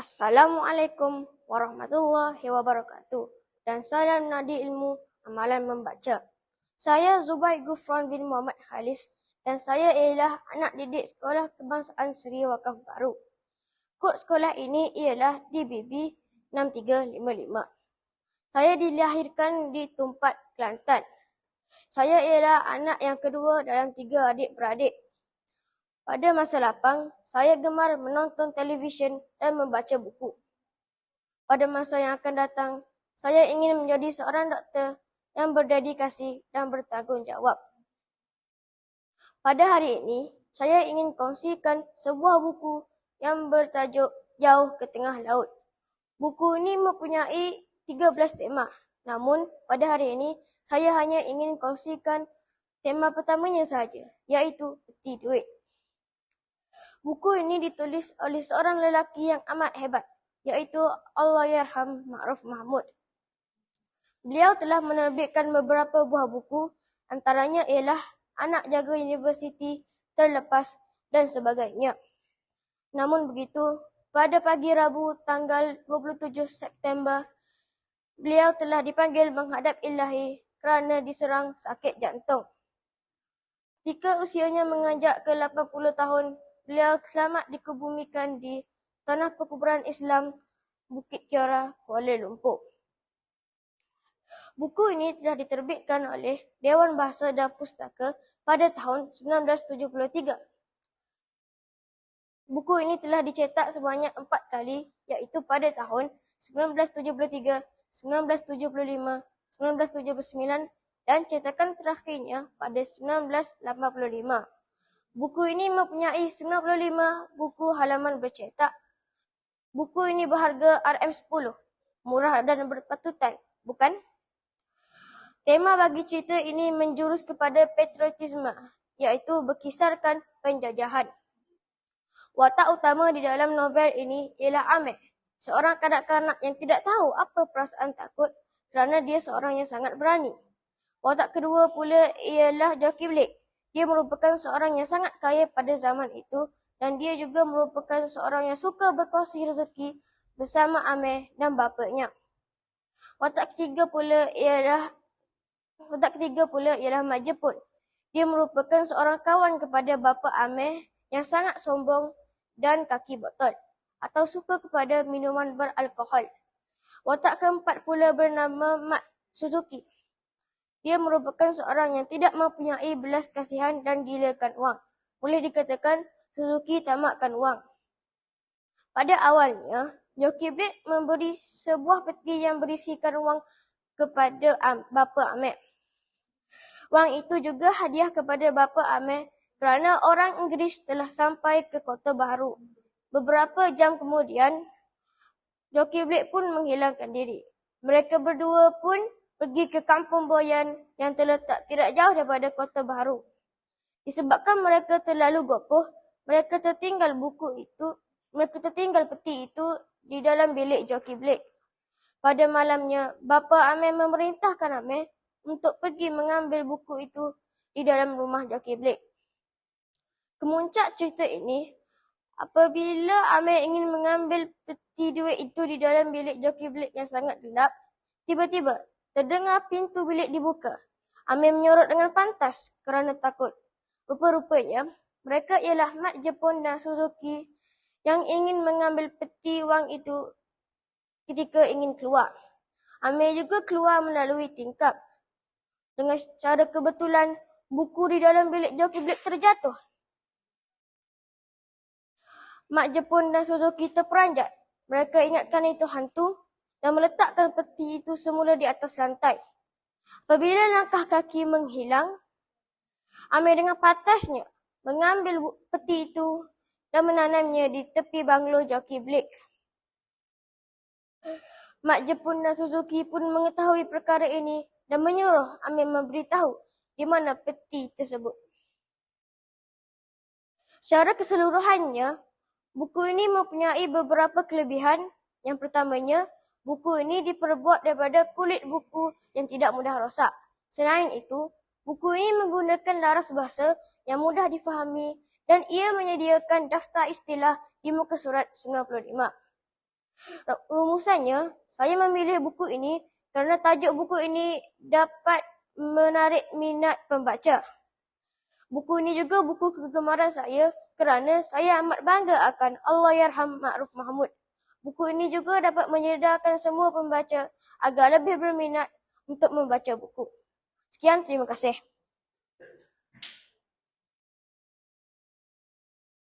Assalamualaikum warahmatullahi wabarakatuh dan salam nadi ilmu amalan membaca. Saya Zubair Gufran bin Muhammad Khalis dan saya ialah anak didik Sekolah Kebangsaan Seri Wakaf Baru. Kod sekolah ini ialah DBB 6355. Saya dilahirkan di Tumpat, Kelantan. Saya ialah anak yang kedua dalam tiga adik-beradik. Pada masa lapang, saya gemar menonton televisyen dan membaca buku. Pada masa yang akan datang, saya ingin menjadi seorang doktor yang berdedikasi dan bertanggungjawab. Pada hari ini, saya ingin kongsikan sebuah buku yang bertajuk Jauh ke Tengah Laut. Buku ini mempunyai 13 tema. Namun, pada hari ini, saya hanya ingin kongsikan tema pertamanya sahaja, iaitu peti duit. Buku ini ditulis oleh seorang lelaki yang amat hebat, iaitu Allahyarham Ma'ruf Mahmud. Beliau telah menerbitkan beberapa buah buku, antaranya ialah Anak Jaga Universiti Terlepas dan sebagainya. Namun begitu, pada pagi Rabu tanggal 27 September, beliau telah dipanggil menghadap ilahi kerana diserang sakit jantung. Ketika usianya menganjak ke 80 tahun, beliau selamat dikebumikan di Tanah Perkuburan Islam Bukit Kiara, Kuala Lumpur. Buku ini telah diterbitkan oleh Dewan Bahasa dan Pustaka pada tahun 1973. Buku ini telah dicetak sebanyak empat kali iaitu pada tahun 1973, 1975, 1979 dan cetakan terakhirnya pada 1985. Buku ini mempunyai 95 buku halaman bercetak. Buku ini berharga RM10. Murah dan berpatutan, bukan? Tema bagi cerita ini menjurus kepada patriotisme, iaitu berkisarkan penjajahan. Watak utama di dalam novel ini ialah Amir, seorang kanak-kanak yang tidak tahu apa perasaan takut kerana dia seorang yang sangat berani. Watak kedua pula ialah Joki Blake, dia merupakan seorang yang sangat kaya pada zaman itu dan dia juga merupakan seorang yang suka berkongsi rezeki bersama Amir dan bapaknya. Watak ketiga pula ialah watak ketiga pula ialah Mak Jepun. Dia merupakan seorang kawan kepada bapa Amir yang sangat sombong dan kaki botol atau suka kepada minuman beralkohol. Watak keempat pula bernama Mak Suzuki. Dia merupakan seorang yang tidak mempunyai belas kasihan dan gilakan wang. Boleh dikatakan Suzuki tamakkan wang. Pada awalnya, Joki Blake memberi sebuah peti yang berisikan wang kepada bapa Ahmed. Wang itu juga hadiah kepada bapa Ahmed kerana orang Inggeris telah sampai ke kota baru. Beberapa jam kemudian, Joki Blake pun menghilangkan diri. Mereka berdua pun pergi ke kampung Boyan yang terletak tidak jauh daripada kota baru. Disebabkan mereka terlalu gopoh, mereka tertinggal buku itu, mereka tertinggal peti itu di dalam bilik Joki Blake. Pada malamnya, bapa Amir memerintahkan Amir untuk pergi mengambil buku itu di dalam rumah Joki Blake. Kemuncak cerita ini, apabila Amir ingin mengambil peti duit itu di dalam bilik Joki Blake yang sangat gelap, tiba-tiba Terdengar pintu bilik dibuka. Amir menyorot dengan pantas kerana takut. Rupa-rupanya, mereka ialah Mat Jepun dan Suzuki yang ingin mengambil peti wang itu ketika ingin keluar. Amir juga keluar melalui tingkap. Dengan secara kebetulan, buku di dalam bilik joki bilik terjatuh. Mak Jepun dan Suzuki terperanjat. Mereka ingatkan itu hantu dan meletakkan peti itu semula di atas lantai. Apabila langkah kaki menghilang, Amir dengan patasnya mengambil peti itu dan menanamnya di tepi banglo joki Blake. Mak Jepun dan Suzuki pun mengetahui perkara ini dan menyuruh Amir memberitahu di mana peti tersebut. Secara keseluruhannya, buku ini mempunyai beberapa kelebihan. Yang pertamanya, Buku ini diperbuat daripada kulit buku yang tidak mudah rosak. Selain itu, buku ini menggunakan laras bahasa yang mudah difahami dan ia menyediakan daftar istilah di muka surat 95. Rumusannya, saya memilih buku ini kerana tajuk buku ini dapat menarik minat pembaca. Buku ini juga buku kegemaran saya kerana saya amat bangga akan Allahyarham Ma'ruf Mahmud. Buku ini juga dapat menyedarkan semua pembaca agar lebih berminat untuk membaca buku. Sekian, terima kasih.